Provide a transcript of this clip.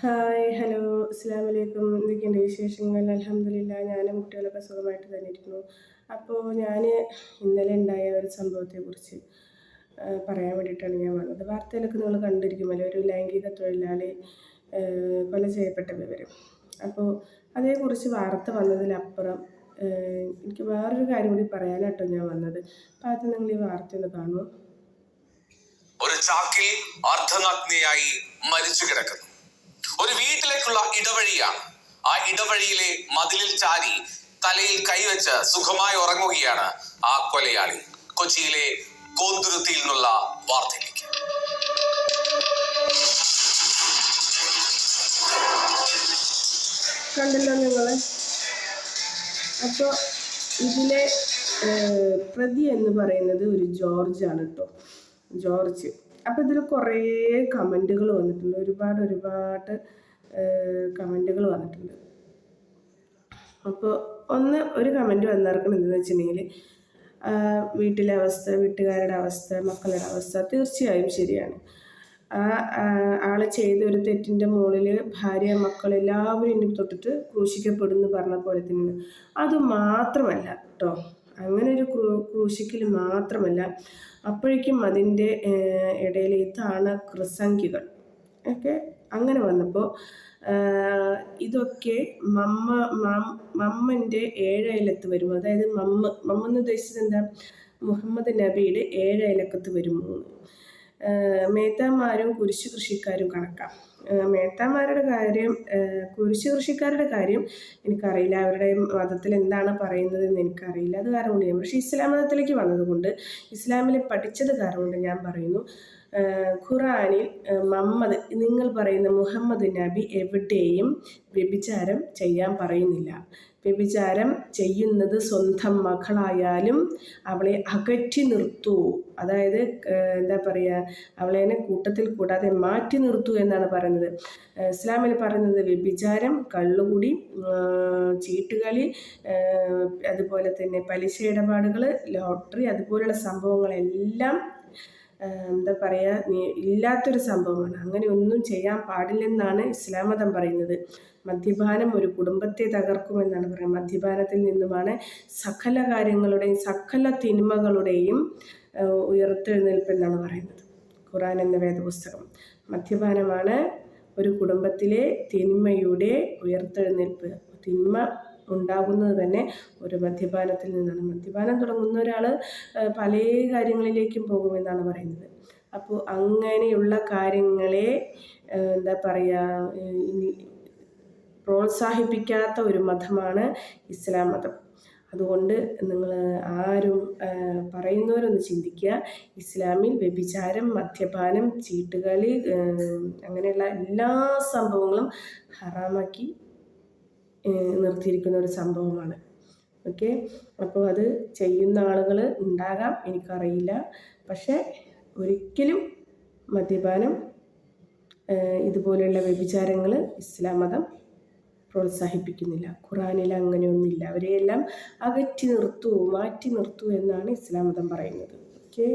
Hi hello അസ്സാം വലൈക്കും എന്തൊക്കെയുണ്ട് വിശേഷങ്ങൾ? അലഹമില്ല ഞാനും കുട്ടികളൊക്കെ സുഖമായിട്ട് തന്നെ ഇരിക്കുന്നു അപ്പോൾ ഞാൻ ഇന്നലെ ഉണ്ടായ ഒരു സംഭവത്തെക്കുറിച്ച് പറയാൻ വേണ്ടിയിട്ടാണ് ഞാൻ വന്നത്. വാർത്തയിലൊക്കെ നിങ്ങൾ കണ്ടിരിക്കുമല്ലോ ഒരു ലൈംഗിക തൊഴിലാളി കൊല ചെയ്യപ്പെട്ട വിവരം. അപ്പോൾ അതേക്കുറിച്ച് വാർത്ത വന്നതിലപ്പുറം എനിക്ക് വേറൊരു കാര്യം കൂടി പറയാനാട്ടോ ഞാൻ വന്നത്. അപ്പോൾ അത് നിങ്ങൾ ഈ വാർത്ത ഒന്ന് കാണുമോ ഒരു ചാക്കിൽ അർദ്ധനഗ്നിയായി മരിച്ചു കിടക്കുന്നു. ഒരു വീട്ടിലേക്കുള്ള ഇടവഴിയാണ്. ആ ഇടവഴിയിലെ മതിലിൽ ചാരി തലയിൽ കൈവച്ച് സുഖമായി ഉറങ്ങുകയാണ് ആ കൊലയാളി. കൊച്ചിയിലെ കോന്തുരുത്തിയിൽ നിന്നുള്ള വാർത്തയിലേക്ക്. കണ്ടല്ലോ നിങ്ങൾ അപ്പോൾ ഇതിലെ പ്രതി എന്ന് പറയുന്നത് ഒരു ജോർജ് ആണ് കേട്ടോ ജോർജ്. അപ്പോൾ ഇതിൽ കുറേ കമന്റുകൾ വന്നിട്ടുണ്ട്. ഒരുപാട് ഒരുപാട് കമന്റുകൾ വന്നിട്ടുണ്ട്. അപ്പോൾ ഒന്ന് ഒരു കമന്റ് വന്നിറക്കണം എന്താണെന്ന് വെച്ചിട്ടുണ്ടെങ്കിൽ വീട്ടിലെ അവസ്ഥ വീട്ടുകാരുടെ അവസ്ഥ മക്കളുടെ അവസ്ഥ തീർച്ചയായും ശരിയാണ്. ആ ആൾ ചെയ്ത ഒരു തെറ്റിന്റെ മുകളിൽ ഭാര്യ മക്കൾ എല്ലാവരും ഇനി തൊട്ടിട്ട് ക്രൂശിക്കപ്പെടുന്നു പറഞ്ഞ പോലെ തന്നെയാണ്. അത് മാത്രമല്ല കേട്ടോ. അങ്ങനെ ഒരു ക്രൂ ക്രൂശിക്കൽ മാത്രമല്ല അപ്പോഴേക്കും അതിന്റെ ഇടയിൽ ഇതാണ് ക്രിസംഖികൾ ഒക്കെ അങ്ങനെ വന്നപ്പോൾ ഇതൊക്കെ മമ്മ മമ്മന്റെ ഏഴയലത്ത് വരും അതായത് മമ്മ മമ്മ എന്ന് ഉദ്ദേശിച്ചത് എന്താ? മുഹമ്മദ് നബിയുടെ ഏഴയലക്കത്ത് വരുമോ മേത്താന്മാരും കുരിശു കൃഷിക്കാരും കണക്കാം. മേത്താന്മാരുടെ കാര്യം കുരിശു കൃഷിക്കാരുടെ കാര്യം എനിക്കറിയില്ല. അവരുടെ മതത്തിൽ എന്താണ് പറയുന്നത് എന്ന് എനിക്കറിയില്ല. അത് കാരണം കൊണ്ട് ഞാൻ പക്ഷേ ഇസ്ലാം മതത്തിലേക്ക് വന്നതുകൊണ്ട് ഇസ്ലാമിൽ പഠിച്ചത് കാരണം കൊണ്ട് ഞാൻ പറയുന്നു. ഖുറാനിൽ മമ്മദ് നിങ്ങൾ പറയുന്ന മുഹമ്മദ് നബി എവിടെയും വ്യഭിചാരം ചെയ്യാൻ പറയുന്നില്ല. വ്യഭിചാരം ചെയ്യുന്നത് സ്വന്തം മകളായാലും അവളെ അകറ്റി നിർത്തൂ. അതായത് എന്താ പറയുക അവളെ കൂട്ടത്തിൽ കൂടാതെ മാറ്റി നിർത്തൂ എന്നാണ് പറയുന്നത്. ഇസ്ലാമിൽ പറയുന്നത് വ്യഭിചാരം കള്ളുകൂടി ചീട്ടുകളി അതുപോലെ തന്നെ പലിശ ഇടപാടുകൾ ലോട്ടറി അതുപോലുള്ള സംഭവങ്ങളെല്ലാം എന്താ പറയുക ഇല്ലാത്തൊരു സംഭവമാണ്. അങ്ങനെ ഒന്നും ചെയ്യാൻ പാടില്ലെന്നാണ് ഇസ്ലാം മതം പറയുന്നത്. മദ്യപാനം ഒരു കുടുംബത്തെ തകർക്കുമെന്നാണ് പറയുന്നത്. മദ്യപാനത്തിൽ നിന്നുമാണ് സകല കാര്യങ്ങളുടെയും സകല തിന്മകളുടെയും ഉയർത്തെഴുന്നേൽപ്പെന്നാണ് പറയുന്നത്. ഖുറാൻ എന്ന വേദപുസ്തകം. മദ്യപാനമാണ് ഒരു കുടുംബത്തിലെ തിന്മയുടെ ഉയർത്തെഴുന്നേൽപ്പ്. തിന്മ ഉണ്ടാകുന്നത് തന്നെ ഒരു മദ്യപാനത്തിൽ നിന്നാണ്. മദ്യപാനം തുടങ്ങുന്ന ഒരാൾ പല കാര്യങ്ങളിലേക്കും പോകുമെന്നാണ് പറയുന്നത്. അപ്പോൾ അങ്ങനെയുള്ള കാര്യങ്ങളെ എന്താ പറയുക പ്രോത്സാഹിപ്പിക്കാത്ത ഒരു മതമാണ് ഇസ്ലാം മതം. അതുകൊണ്ട് നിങ്ങൾ ആരും പറയുന്നവരൊന്ന് ചിന്തിക്കുക. ഇസ്ലാമിൽ വ്യഭിചാരം മദ്യപാനം ചീട്ടുകളി അങ്ങനെയുള്ള എല്ലാ സംഭവങ്ങളും ഹറാമാക്കി നിർത്തിയിരിക്കുന്ന ഒരു സംഭവമാണ്. ഓക്കെ? അപ്പോൾ അത് ചെയ്യുന്ന ആളുകൾ ഉണ്ടാകാം എനിക്കറിയില്ല. പക്ഷേ ഒരിക്കലും മദ്യപാനം ഇതുപോലെയുള്ള വ്യഭിചാരങ്ങൾ ഇസ്ലാം മതം പ്രോത്സാഹിപ്പിക്കുന്നില്ല. ഖുറാനിൽ അങ്ങനെയൊന്നുമില്ല. അവരെയെല്ലാം അകറ്റി നിർത്തൂ മാറ്റി നിർത്തൂ എന്നാണ് ഇസ്ലാം മതം പറയുന്നത്. ഓക്കെ?